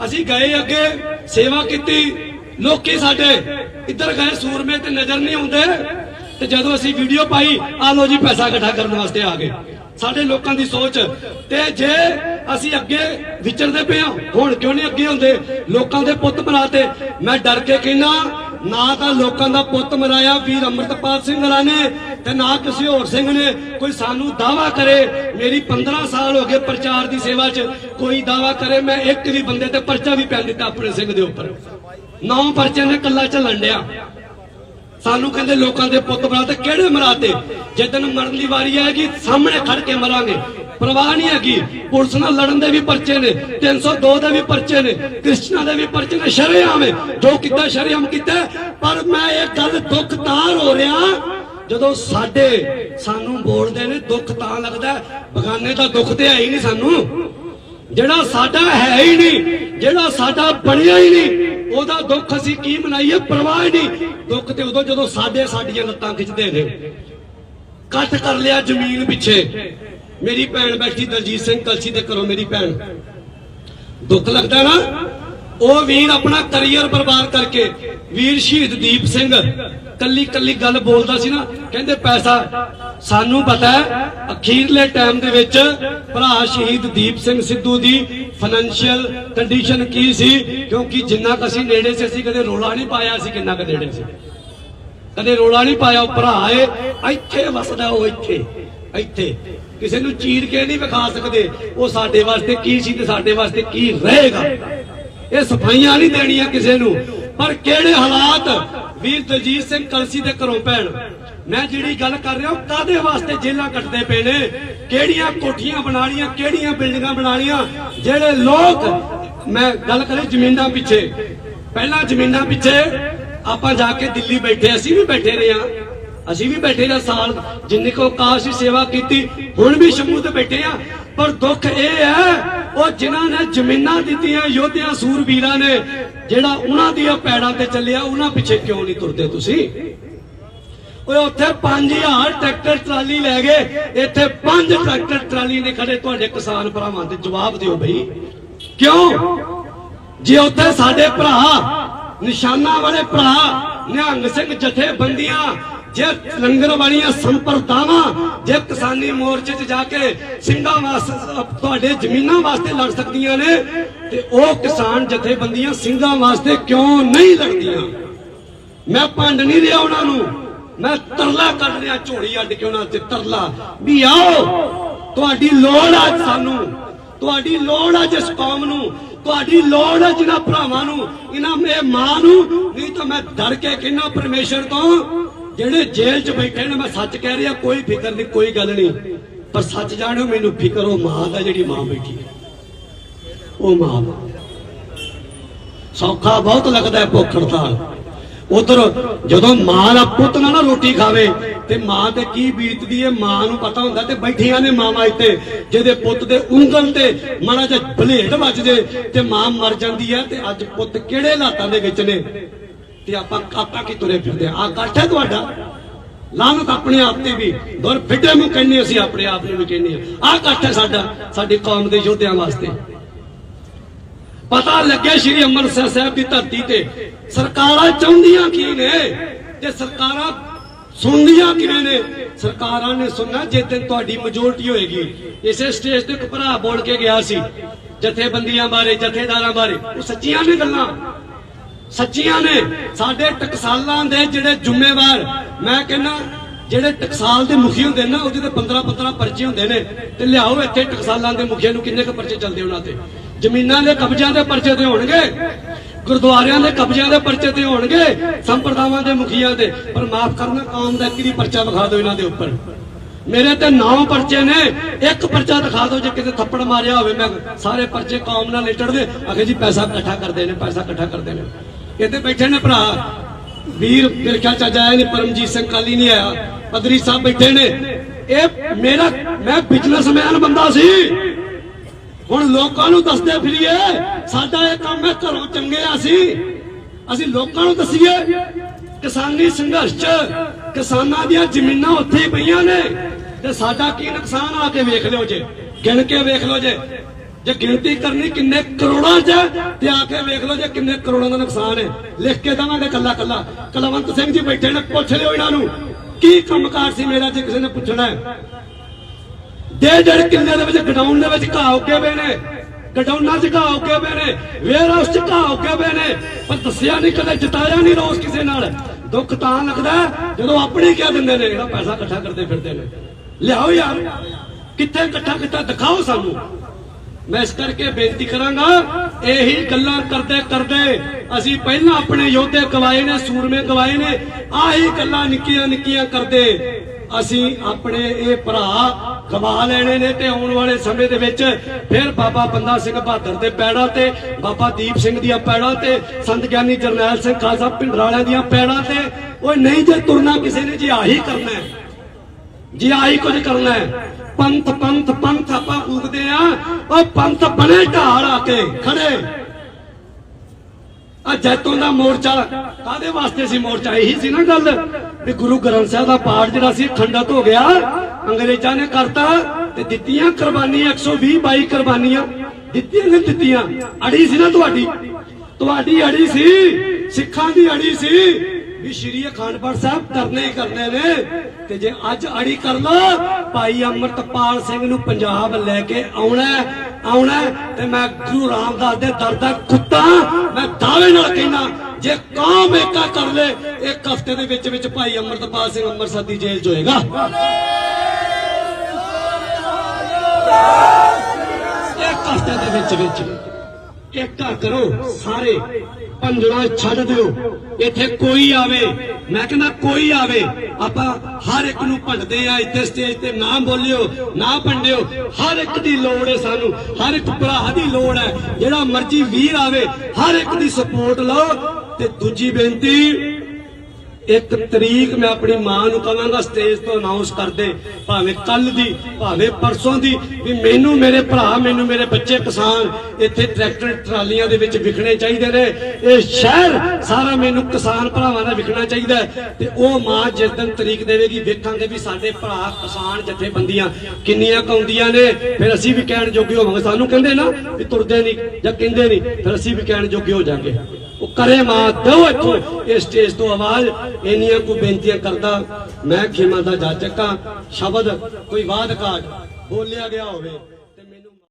ਅਸੀਂ ਗਏ ਅੱਗੇ, ਸੇਵਾ ਕੀਤੀ। ਲੋਕੀ ਸਾਡੇ ਇੱਧਰ ਗਏ, ਸੂਰਮੇ ਤੇ ਨਜ਼ਰ ਨਹੀਂ ਆਉਂਦੇ। ਤੇ ਜਦੋਂ ਅਸੀਂ ਵੀਡੀਓ ਪਾਈ, ਆ ਲੋ ਜੀ ਪੈਸਾ ਇਕੱਠਾ ਕਰਨ ਵਾਸਤੇ ਆ ਗਏ। ਸਾਡੇ ਲੋਕਾਂ ਦੀ ਸੋਚ। ਤੇ ਜੇ ਅਸੀਂ ਅੱਗੇ ਵਿਚਰਦੇ ਪਏ ਹਾਂ, ਹੁਣ ਕਿਉਂ ਨਹੀਂ ਅੱਗੇ ਹੁੰਦੇ? ਲੋਕਾਂ ਦੇ ਪੁੱਤ ਬਣਾਤੇ ਮੈਂ ਡਰ ਕੇ ਕਹਿਣਾ ਨਾ ਤਾਂ ਲੋਕਾਂ ਦਾ ਪੁੱਤ ਮਰਾਇਆ ਵੀਰ ਅੰਮ੍ਰਿਤਪਾਲ ਸਿੰਘ ਹਰਾਂ ਨੇ ਤੇ ਨਾ ਕਿਸੇ ਹੋਰ ਸਿੰਘ ਨੇ। ਕੋਈ ਸਾਨੂੰ ਦਾਵਾ ਕਰੇ, ਮੇਰੀ 15 ਸਾਲ ਹੋ ਗਏ ਪ੍ਰਚਾਰ ਦੀ ਸੇਵਾ 'ਚ। ਕੋਈ ਦਾਵਾ ਕਰੇ, ਮੈਂ ਇੱਕ ਵੀ ਬੰਦੇ ਤੇ ਪਰਚਾ ਵੀ ਪੈਣ ਦਿੱਤਾ ਆਪਣੇ ਸਿੰਘ ਦੇ ਉੱਪਰ। ਨੌ ਪਰਚੇ ਨੇ ਕੱਲਾ ਚੱਲਣ ਡਿਆ। ਸਾਨੂੰ ਕਹਿੰਦੇ ਲੋਕਾਂ ਦੇ ਪੁੱਤ ਬਣਾ ਤੇ ਕਿਹੜੇ ਮਰਾਤੇ ਜਦੋਂ ਮਰਨ ਦੀ ਵਾਰੀ ਆਏਗੀ, ਸਾਹਮਣੇ ਖੜ ਕੇ ਮਰਾਂਗੇ। ਪਰਵਾਹ ਨਹੀਂ ਹੈਗੀ। ਪੁਲਿਸ ਨਾਲ ਲੜਨ ਦੇ ਵੀ ਪਰਚੇ ਨੇ 302 ਦੇ ਵੀ ਪਰਚੇ ਨੇ ਕ੍ਰਿਸਚਨਾਂ ਦੇ ਵੀ ਪਰਚੇ ਨੇ, ਸ਼ਰੇਆਮ ਜੋ ਕੀਤਾ, ਸ਼ਰੇਆਮ ਕੀਤਾ। ਪਰ ਮੈਂ ਇਹ ਗੱਲ ਦੁੱਖ ਤਾਰ ਹੋ ਰਿਹਾ, ਜਦੋਂ ਸਾਡੇ ਸਾਨੂੰ ਬੋਲਦੇ ਨੇ, ਦੁੱਖ ਤਾਂ ਲੱਗਦਾ ਬਗਾਨੇ ਦਾ ਦੁੱਖ ਤੇ ਹੈ ਹੀ ਨਹੀਂ ਸਾਨੂੰ। ਜਿਹੜਾ ਸਾਡਾ ਹੈ ਹੀ ਨਹੀਂ, ਜਿਹੜਾ ਸਾਡਾ ਬਣਿਆ ਹੀ ਨਹੀਂ ਉਹਦਾ ਦੁੱਖ ਅਸੀਂ ਕੀ ਮਨਾਈਏ? ਪਰਵਾਹ ਨਹੀਂ। ਦੁੱਖ ਤੇ ਉਦੋਂ ਜਦੋਂ ਸਾਡੇ ਸਾਡੀਆਂ ਲੱਤਾਂ ਖਿੱਚਦੇ ਨੇ। ਕੱਟ ਕਰ ਲਿਆ ਜ਼ਮੀਨ ਪਿੱਛੇ। ਮੇਰੀ ਭੈਣ ਬੈਠੀ ਦਲਜੀਤ ਸਿੰਘ ਕਲਸੀ ਦੇ ਘਰੋਂ, ਮੇਰੀ ਭੈਣ। ਦੁੱਖ ਲੱਗਦਾ ਨਾ? ਉਹ ਵੀਰ ਆਪਣਾ ਕੈਰੀਅਰ ਬਰਬਾਦ ਕਰਕੇ ਵੀਰ ਸ਼ਹੀਦ ਦੀਪ ਸਿੰਘ ਕੱਲੀ ਕੱਲੀ ਗੱਲ ਬੋਲਦਾ ਸੀ ਨਾ, ਕਹਿੰਦੇ ਪੈਸਾ, ਸਾਨੂੰ ਪਤਾ ਹੈ, ਅਖੀਰਲੇ ਟਾਈਮ ਦੇ ਵਿੱਚ ਭਰਾ ਸ਼ਹੀਦ ਦੀਪ ਸਿੰਘ ਸਿੱਧੂ ਦੀ ਫਾਈਨੈਂਸ਼ੀਅਲ ਕੰਡੀਸ਼ਨ ਕੀ ਸੀ? ਕਿਉਂਕਿ ਜਿੰਨਾ ਕੁ ਅਸੀਂ ਨੇੜੇ ਸੀ, ਅਸੀਂ ਕਦੇ ਰੋਲਾ ਨਹੀਂ ਪਾਇਆ ਸੀ, ਕਿੰਨਾ ਕੁ ਨੇੜੇ ਸੀ। ਕਦੇ ਰੋਲਾ ਨਹੀਂ ਪਾਇਆ, ਉਹ ਭਰਾ ਏ ਇੱਥੇ ਵਸਦਾ ਉਹ ਇੱਥੇ ਇੱਥੇ। ਕਿਸੇ ਨੂੰ ਚੀਰ ਕੇ ਨਹੀਂ ਵਿਖਾ ਸਕਦੇ, ਉਹ ਸਾਡੇ ਵਾਸਤੇ ਕੀ ਸੀ ਤੇ ਸਾਡੇ ਵਾਸਤੇ ਕੀ ਰਹੇਗਾ? ਇਹ ਸਫਾਈਆਂ ਨਹੀਂ ਦੇਣੀਆਂ ਕਿਸੇ ਨੂੰ। ਪਰ ਕਿਹੜੇ ਹਾਲਾਤ ਵੀਰ ਦਲਜੀਤ ਸਿੰਘ ਕਲਸੀ ਦੇ ਘਰੋਂ ਭੈਣ। ਮੈਂ ਜਿਹੜੀ ਗੱਲ ਕਰ ਰਿਹਾ, ਉਹ ਕਾਦੇ ਵਾਸਤੇ ਜੇਲਾਂ ਕੱਟਦੇ ਪਏ ਨੇ? ਕਿਹੜੀਆਂ ਕੋਠੀਆਂ ਬਣਾ ਲੀਆਂ ਕਿਹੜੀਆਂ ਬਿਲਡਿੰਗਾਂ ਬਣਾ ਲੀਆਂ ਜਿਹੜੇ ਲੋਕ, ਮੈਂ ਗੱਲ ਕਰੇ ਜ਼ਮੀਨਾਂ ਪਿੱਛੇ। ਪਹਿਲਾਂ ਜ਼ਮੀਨਾਂ ਪਿੱਛੇ ਆਪਾਂ ਜਾ ਕੇ ਦਿੱਲੀ ਬੈਠੇ, ਅਸੀਂ ਵੀ ਬੈਠੇ ਰਹੇ ਹਾਂ। ਅਸੀਂ ਵੀ ਬੈਠੇ ਰਹੇ ਸਾਲ, ਜਿੰਨੀ ਕੋ ਕਾਸ਼ ਦੀ ਸੇਵਾ ਕੀਤੀ, ਹੁਣ ਵੀ ਸ਼ੰਭੂ ਤੇ ਬੈਠੇ ਆ ਪਰ ਦੁੱਖ ਇਹ ਹੈ, ਉਹ ਜਿਨ੍ਹਾਂ ਨੇ ਜ਼ਮੀਨਾਂ ਦਿੱਤੀਆਂ, ਯੋਧਿਆਂ, ਸੂਰਬੀਰਾਂ ਨੇ ਜਿਹੜਾ ਉਹਨਾਂ ਦੀਆਂ ਪੈੜਾਂ ਤੇ ਚੱਲਿਆ, ਉਹਨਾਂ ਪਿੱਛੇ ਕਿਉਂ ਨਹੀਂ ਤੁਰਦੇ ਤੁਸੀਂ? ਓਏ, ਉੱਥੇ 5000 ਟਰੈਕਟਰ ਟਰਾਲੀ ਲੈ ਗਏ, ਇੱਥੇ 5 ਟਰੈਕਟਰ ਟਰਾਲੀ ਨੇ ਖੜੇ ਤੁਹਾਡੇ ਕਿਸਾਨ ਭਰਾਵਾਂ ਦੇ ਜਵਾਬ ਦਿਓ ਬਈ। ਕਿਉਂ? ਜੇ ਉੱਥੇ ਸਾਡੇ ਭਰਾ, ਨਿਸ਼ਾਨਾ ਵਾਲੇ ਭਰਾ, ਨਿਹੰਗ ਸਿੰਘ ਜਥੇਬੰਦੀਆਂ ਜੇ ਲੰਗਰ ਵਾਲੀਆਂ ਸੰਪਰਦਾਵਾਂ, ਜੇ ਕਿਸਾਨੀ ਮੋਰਚੇ 'ਚ ਜਾ ਕੇ ਸਿੰਘਾਂ ਵਾਸਤੇ ਤੁਹਾਡੇ ਜ਼ਮੀਨਾਂ ਵਾਸਤੇ ਲੜ ਸਕਦੀਆਂ ਨੇ, ਤੇ ਉਹ ਕਿਸਾਨ ਜਥੇਬੰਦੀਆਂ ਸਿੰਘਾਂ ਵਾਸਤੇ ਕਿਉਂ ਨਹੀਂ ਲੜਦੀਆਂ? ਮੈਂ ਭੰਡ ਨਹੀਂ ਰਿਹਾ ਉਹਨਾਂ ਨੂੰ। ਮੈਂ ਤਰਲਾ ਕੱਢ ਰਿਹਾ, ਝੋਲੀ ਅੱਡ ਕੇ ਉਹਨਾਂ ਤੇ ਤਰਲਾ। ਵੀ ਆਓ, ਤੁਹਾਡੀ ਲੋੜ ਆ ਸਾਨੂੰ। ਤੁਹਾਡੀ ਲੋੜ ਆ ਜਿਸ ਕੌਮ ਨੂੰ। ਤੁਹਾਡੀ ਲੋੜ ਹੈ ਜਿਨ੍ਹਾਂ ਭਰਾਵਾਂ ਨੂੰ ਇਹਨਾਂ ਮੇ ਮਾਂ ਨੂੰ। ਨਹੀਂ ਤਾਂ ਮੈਂ ਡਰ ਕੇ ਕਹਿੰਦਾ ਪਰਮੇਸ਼ਰ ਤੋਂ ਜਿਹੜੇ ਜੇਲ੍ਹ 'ਚ ਬੈਠੇ ਨੇ, ਮੈਂ ਸੱਚ ਕਹਿ ਰਿਹਾ, ਕੋਈ ਫਿਕਰ ਨਹੀਂ, ਕੋਈ ਗੱਲ ਨਹੀਂ। ਪਰ ਸੱਚ ਜਾਣੋ ਮੈਨੂੰ ਫਿਕਰ ਉਹ ਮਾਂ ਦਾ, ਜਿਹੜੀ ਮਾਂ ਬੈਠੀ ਹੈ। ਉਹ ਮਾਂ ਸੌਖਾ ਬਹੁਤ ਲੱਗਦਾ ਭੁੱਖ ਹੜਤਾਲ ਉਧਰ ਜਦੋਂ ਮਾਂ ਦਾ ਪੁੱਤ ਨਾ ਨਾ ਰੋਟੀ ਖਾਵੇ, ਤੇ ਮਾਂ ਤੇ ਕੀ ਬੀਤਦੀ ਹੈ, ਮਾਂ ਨੂੰ ਪਤਾ ਹੁੰਦਾ ਤੇ ਬੈਠੀਆਂ ਨੇ ਮਾਵਾਂ ਇੱਥੇ, ਜਿਹਦੇ ਪੁੱਤ ਦੇ ਉਂਗਲ ਤੇ ਮਾੜਾ ਜਿਹਾ ਬਲੇਡ ਵੱਜਦੇ ਤੇ ਮਾਂ ਮਰ ਜਾਂਦੀ ਹੈ, ਤੇ ਅੱਜ ਪੁੱਤ ਕਿਹੜੇ ਹਾਲਾਤਾਂ ਦੇ ਵਿੱਚ ਨੇ? ਤੇ ਆਪਾਂ ਆਪਾਂ ਕੀ ਤੁਰੇ ਫਿਰਦੇ ਆ? ਆਹ ਹੈ ਤੁਹਾਡਾ? ਲਾਨਤ ਆਪਣੇ ਆਪ ਤੇ ਵੀ। ਦੁਰ ਫਿੱਟੇ ਨੂੰ ਕਹਿੰਦੇ ਅਸੀਂ, ਆਪਣੇ ਆਪ ਨੂੰ ਵੀ ਕਹਿੰਦੇ ਆ। ਆਹ ਇਕੱਠ ਹੈ ਸਾਡਾ, ਸਾਡੀ ਕੌਮ ਦੇ ਯੋਧਿਆਂ ਵਾਸਤੇ। ਪਤਾ ਲੱਗਿਆ ਸ਼੍ਰੀ ਅੰਮ੍ਰਿਤਸਰ ਸਾਹਿਬ ਦੀ ਧਰਤੀ ਤੇ, ਸਰਕਾਰਾਂ ਚਾਹੁੰਦੀਆਂ ਕੀ ਨੇ? ਤੇ ਸਰਕਾਰਾਂ ਸੁਣਦੀਆਂ ਕਿਵੇਂ ਨੇ? ਸਰਕਾਰਾਂ ਨੇ ਸੁਣਨਾ ਜੇ ਦਿਨ ਤੁਹਾਡੀ ਮੈਜੋਰਟੀ ਹੋਏਗੀ। ਇਸੇ ਸਟੇਜ ਤੇ ਇੱਕ ਭਰਾ ਬੋਲ ਕੇ ਗਿਆ ਸੀ, ਜਥੇਬੰਦੀਆਂ ਬਾਰੇ, ਜਥੇਦਾਰਾਂ ਬਾਰੇ। ਉਹ ਸੱਚੀਆਂ ਨੇ ਗੱਲਾਂ। ਸੱਚੀਆਂ ਨੇ। ਸਾਡੇ ਟਕਸਾਲਾਂ ਦੇ ਜਿਹੜੇ ਜ਼ਿੰਮੇਵਾਰ, ਮੈਂ ਕਹਿੰਦਾ, ਜਿਹੜੇ ਟਕਸਾਲ ਦੇ ਮੁਖੀ ਹੁੰਦੇ ਨਾ ਉਹਦੇ ਤੇ 15 15 ਪਰਚੇ ਹੁੰਦੇ ਨੇ। ਤੇ ਲਿਆਓ ਇੱਥੇ ਟਕਸਾਲਾਂ ਦੇ ਮੁਖੀਆਂ ਨੂੰ ਕਿੰਨੇ ਕੁ ਪਰਚੇ ਚੱਲਦੇ ਉਹਨਾਂ ਤੇ? ਜ਼ਮੀਨਾਂ ਦੇ ਕਬਜ਼ਿਆਂ ਦੇ ਪਰਚੇ ਤੇ ਹੋਣਗੇ। ਗੁਰਦੁਆਰਿਆਂ ਦੇ ਕਬਜ਼ਿਆਂ ਦੇ ਪਰਚੇ ਤੇ ਹੋਣਗੇ, ਸੰਪਰਦਾਵਾਂ ਦੇ ਮੁਖੀਆਂ ਦੇ। ਪਰ ਮਾਫ ਕਰਨਾ, ਕੌਮ ਦਾ ਕਿਹਦੀ ਪਰਚਾ ਵਿਖਾ ਦਿਓ ਇਹਨਾਂ ਦੇ ਉੱਪਰ। ਮੇਰੇ ਤੇ ਨੌ ਪਰਚੇ ਨੇ। ਇੱਕ ਪਰਚਾ ਦਿਖਾ ਦਿਓ, ਜੇ ਕਿਤੇ ਥੱਪੜ ਮਾਰਿਆ ਹੋਵੇ, ਮੈਂ ਸਾਰੇ ਪਰਚੇ ਕੌਮ ਨਾਲ ਲਿਟੜਦੇ ਅਖੇ ਜੀ, ਪੈਸਾ ਇਕੱਠਾ ਕਰਦੇ ਨੇ, ਪੈਸਾ ਇਕੱਠਾ ਕਰਦੇ ਨੇ। ਇੱਥੇ ਬੈਠੇ ਨੇ ਭਰਾ। ਵੀਰ, ਮੇਰੇ ਖਿਆਲ ਚ ਆਇਆ ਨਹੀਂ, ਪਰਮਜੀਤ ਸਿੰਘ ਕਾਲੀ ਨਹੀਂ ਆਇਆ। ਪਦਰੀ ਸਾਹਿਬ ਬੈਠੇ ਨੇ। ਇਹ ਮੇਰਾ, ਮੈਂ ਬਿਜ਼ਨਸਮੈਨ ਬੰਦਾ ਸੀ। ਹੁਣ ਲੋਕਾਂ ਨੂੰ ਦੱਸਦੇ ਫਿਰੀਏ, ਸਾਡਾ ਇਹ ਕੰਮ ਹੈ ਘਰੋਂ ਚੰਗੇ ਆ ਅਸੀਂ ਲੋਕਾਂ ਨੂੰ ਦਸੀਏ, ਕਿਸਾਨੀ ਸੰਘਰਸ਼ ਚ ਕਿਸਾਨਾਂ ਦੀਆਂ ਜ਼ਮੀਨਾਂ ਉੱਥੇ ਹੀ ਪਈਆਂ ਨੇ। ਤੇ ਸਾਡਾ ਕੀ ਨੁਕਸਾਨ ਆ ਕੇ ਵੇਖ ਲਿਓ ਜੇ, ਗਿਣ ਕੇ ਵੇਖ ਲਓ ਜੇ। ਜੇ ਗਿਣਤੀ ਕਰਨੀ ਕਿੰਨੇ ਕਰੋੜਾਂ ਚ ਤੇ ਆ ਕੇ ਵੇਖ ਲਓ ਜੇ ਕਿੰਨੇ ਕਰੋੜਾਂ ਦਾ ਨੁਕਸਾਨ ਹੈ। ਲਿਖ ਕੇ ਦਵਾਂਗੇ ਕੱਲਾ ਕੱਲਾ। ਕਲਵੰਤ ਸਿੰਘ ਜੀ ਬੈਠੇ ਨੇ, ਪੁੱਛ ਲਿਓ ਇਹਨਾਂ ਨੂੰ, ਕੀ ਕੰਮਕਾਰ ਸੀ ਮੇਰਾ ਜੇ ਕਿਸੇ ਨੇ ਪੁੱਛਣਾ ਹੈ? ਦੇ ਡੇਢ ਕਿੱਲੇ ਦੇ ਵਿੱਚ ਗਡਾਊਨ ਦੇ ਵਿੱਚ ਘਾਹ ਉੱਗੇ ਪਏ ਨੇ, ਗਡਾਊਨਾਂ 'ਚ ਘਾਹ ਉੱਗੇ ਪਏ ਨੇ ਵੇਅਰ ਹਾਊਸ 'ਚ ਘਾਹ ਉੱਗੇ ਪਏ ਨੇ, ਪਰ ਦੱਸਿਆ ਨਹੀਂ, ਕਦੇ ਜਤਾਇਆ ਨਹੀਂ ਰੋਸ ਕਿਸੇ ਨਾਲ। ਦੁੱਖ ਤਾਂ ਲੱਗਦਾ ਜਦੋਂ ਆਪਣੇ ਕਹਿ ਦਿੰਦੇ ਨੇ ਇਹਦਾ ਪੈਸਾ ਇਕੱਠਾ ਕਰਦੇ ਫਿਰਦੇ ਨੇ। ਲਿਆਓ ਯਾਰ, ਕਿੱਥੇ ਇਕੱਠਾ ਕੀਤਾ, ਦਿਖਾਓ ਸਾਨੂੰ। ਮੈਂ ਇਸ ਕਰਕੇ ਬੇਨਤੀ ਕਰਾਂਗਾ, ਇਹੀ ਗੱਲਾਂ ਕਰਦੇ ਕਰਦੇ ਅਸੀਂ ਪਹਿਲਾਂ ਆਪਣੇ ਯੋਧੇ ਗਵਾਏ ਨੇ, ਸੂਰਮੇ ਗਵਾਏ ਨੇ, ਆਹੀ ਗੱਲਾਂ ਨਿੱਕੀਆਂ ਨਿੱਕੀਆਂ ਕਰਦੇ ਅਸੀਂ ਆਪਣੇ ਇਹ ਭਰਾ ਗਵਾ ਲੈਣੇ ਨੇ ਤੇ ਆਉਣ ਵਾਲੇ ਸਮੇਂ ਦੇ ਵਿੱਚ ਫਿਰ ਬਾਬਾ ਬੰਦਾ ਸਿੰਘ ਬਹਾਦਰ ਦੇ ਪੈੜਾਂ ਤੇ, ਬਾਬਾ ਦੀਪ ਸਿੰਘ ਦੀਆਂ ਪੈੜਾਂ ਤੇ, ਸੰਤ ਗਿਆਨੀ ਜਰਨੈਲ ਸਿੰਘ ਖਾਲਸਾ ਪਿੰਡਰਾਲਿਆਂ ਦੀਆਂ ਪੈੜਾਂ ਤੇ। ਓਏ ਨਹੀਂ ਜੇ ਤੁਰਨਾ ਕਿਸੇ ਨੇ, ਜੇ ਆਹੀ ਕਰਨਾ ਹੈ, ਜੇ ਆਹੀ ਕੁਝ ਕਰਨਾ ਹੈ ਪੰਥ ਪੰਥ ਪੰਥ ਆਪਾਂ ਫੂਕਦੇ ਆ। ਉਹ ਪੰਥ ਬਣੇ ਢਾਲ ਆ ਕੇ ਖੜੇ। ਆ ਜੈਤੋਂ ਦਾ ਮੋਰਚਾ ਕਾਦੇ ਵਾਸਤੇ ਸੀ ਮੋਰਚਾ? ਇਹੀ ਸੀ ਨਾ ਗੱਲ ਵੀ ਗੁਰੂ ਗ੍ਰੰਥ ਸਾਹਿਬ ਦਾ ਪਾਠ ਜਿਹੜਾ ਸੀ, ਖੰਡਤ ਹੋ ਗਿਆ। ਅੰਗਰੇਜ਼ਾਂ ਨੇ ਕਰਤਾ ਤੇ ਦਿੱਤੀਆਂ ਕੁਰਬਾਨੀਆਂ 120 22 ਕੁਰਬਾਨੀਆਂ। ਦਿੱਤੀਆਂ ਨੇ ਦਿੱਤੀਆਂ। ਅੜੀ ਸੀ ਨਾ ਤੁਹਾਡੀ। ਤੁਹਾਡੀ ਅੜੀ ਸੀ, ਸਿੱਖਾਂ ਦੀ ਅੜੀ ਸੀ। ਵੀ ਸ਼੍ਰੀ ਅਖੰਡ ਪਾਠ ਸਾਹਿਬ ਕਰਨੇ ਹੀ ਕਰਨੇ ਨੇ। ਤੇ ਜੇ ਅੱਜ ਅੜੀ ਕਰ ਲੋ, ਭਾਈ ਅਮਰਤਪਾਲ ਸਿੰਘ ਨੂੰ ਪੰਜਾਬ ਲੈ ਕੇ ਆਉਣਾ ਆਉਣਾ ਤੇ ਮੈਂ ਗੁਰੂ ਰਾਮਦਾਸ ਦੇ ਦਰ ਦਾ ਕੁੱਤਾ, ਮੈਂ ਦਾਅਵੇ ਨਾਲ ਕਹਿਣਾ ਜੇ ਕੌਮ ਏਕਾ ਕਰ ਲੈ, ਇੱਕ ਹਫ਼ਤੇ ਦੇ ਵਿੱਚ ਵਿੱਚ ਭਾਈ ਅਮਰਤਪਾਲ ਸਿੰਘ ਅੰਮ੍ਰਿਤਸਰ ਦੀ ਜੇਲ੍ਹ 'ਚ ਹੋਏਗਾ। ਇੱਕ ਹਫ਼ਤੇ ਦੇ ਵਿੱਚ ਵਿੱਚ ਏਕਾ ਕਰੋ ਸਾਰੇ। ਪੰਜਣਾ ਛੱਡ ਦਿਓ, ਇੱਥੇ ਕੋਈ ਆਵੇ, ਮੈਂ ਕਹਿੰਦਾ ਕੋਈ ਆਵੇ, ਆਪਾਂ ਹਰ ਇੱਕ ਨੂੰ ਭੰਡਦੇ ਆ ਇੱਥੇ ਸਟੇਜ ਤੇ, ਨਾ ਬੋਲਿਓ, ਨਾ ਭੰਡਿਓ, ਹਰ ਇੱਕ ਦੀ ਲੋੜ ਹੈ ਸਾਨੂੰ, ਹਰ ਇੱਕ ਭਰਾ ਦੀ ਲੋੜ ਹੈ, ਜਿਹੜਾ ਮਰਜ਼ੀ ਵੀਰ ਆਵੇ, ਹਰ ਇੱਕ ਦੀ ਸਪੋਰਟ ਲਓ, ਤੇ ਦੂਜੀ ਬੇਨਤੀ ਇੱਕ ਤਰੀਕ ਮੈਂ ਆਪਣੀ ਮਾਂ ਨੂੰ ਕਹਾਂਗਾ ਸਟੇਜ ਤੋਂ ਅਨਾਉਂਸ ਕਰ ਦੇ, ਭਾਵੇਂ ਕੱਲ ਦੀ, ਭਾਵੇਂ ਪਰਸੋਂ ਦੀ, ਵੀ ਮੈਨੂੰ ਮੇਰੇ ਭਰਾ, ਮੈਨੂੰ ਮੇਰੇ ਬੱਚੇ ਕਿਸਾਨ ਇੱਥੇ ਟਰੈਕਟਰ ਟਰਾਲੀਆਂ ਦੇ ਵਿੱਚ ਵਿਖਣੇ ਚਾਹੀਦੇ ਨੇ। ਇਹ ਸ਼ਹਿਰ ਸਾਰਾ ਮੈਨੂੰ ਕਿਸਾਨ ਭਰਾਵਾਂ ਦਾ ਵਿਖਣਾ ਚਾਹੀਦਾ ਤੇ ਉਹ ਮਾਂ ਜਿਸ ਦਿਨ ਤਰੀਕ ਦੇਵੇਗੀ, ਵੇਖਾਂਗੇ ਵੀ ਸਾਡੇ ਭਰਾ ਕਿਸਾਨ ਜਥੇਬੰਦੀਆਂ ਕਿੰਨੀਆਂ ਕਾਉਂਦੀਆਂ ਨੇ। ਫਿਰ ਅਸੀਂ ਵੀ ਕਹਿਣ ਜੋਗੇ ਹੋਵਾਂਗੇ। ਸਾਨੂੰ ਕਹਿੰਦੇ ਨਾ ਵੀ ਤੁਰਦੇ ਨਹੀਂ ਜਾਂ ਕਹਿੰਦੇ ਨਹੀਂ, ਫਿਰ ਅਸੀਂ ਵੀ ਕਹਿਣ ਜੋਗੇ ਹੋ ਜਾਾਂਗੇ। ਉਹ ਕਰੇ ਮਾਂ, ਦਿਓ ਇੱਥੋਂ। ਇਸ ਸਟੇਜ ਤੋਂ ਆਵਾਜ਼ ਇੰਨੀਆਂ ਕੋ ਬੇਨਤੀਆਂ ਕਰਦਾ, ਮੈਂ ਖਿਮਾ ਦਾ ਜਾਚਕਾਂ ਸ਼ਬਦ, ਕੋਈ ਬਾਤ ਘਾਟ ਬੋਲਿਆ ਗਿਆ ਹੋਵੇ।